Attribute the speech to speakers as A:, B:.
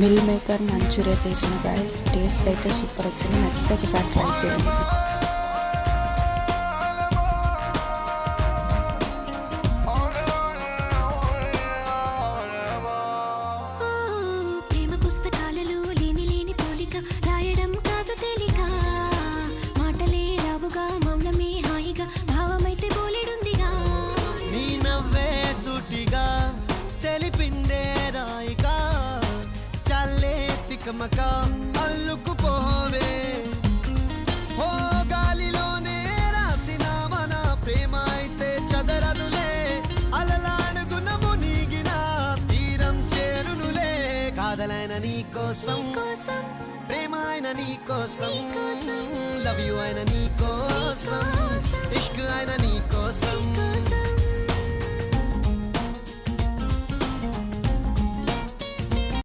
A: Mill maker Manchuria చేసిన guys taste అయితే super వచ్చింది. నచ్చితే ఒకసారి ట్రై చేయండి.
B: ఓ, ప్రేమ పుస్తకాలలో లేని లేని పోలిక రాయడం కాదు తేలిక. మాటలే రావుగా మౌనమే హాయిగా భావమైతే బోలెడుందిగా.
C: నీ నవ్వే సూటిగా తెలిపిందే రాయిగా. తికమక అల్లుకుపోవే ఓ గాలిలోనే రాసిన మన ప్రేమ అయితే చదరదులే. అలలాడుగున మునిగిన తీరం చేరునులే. కాదలైన నీ కోసం
B: కోసం
C: ప్రేమ అయిన నీ కోసం. లవ్ యు అయిన నీ
B: కోసం.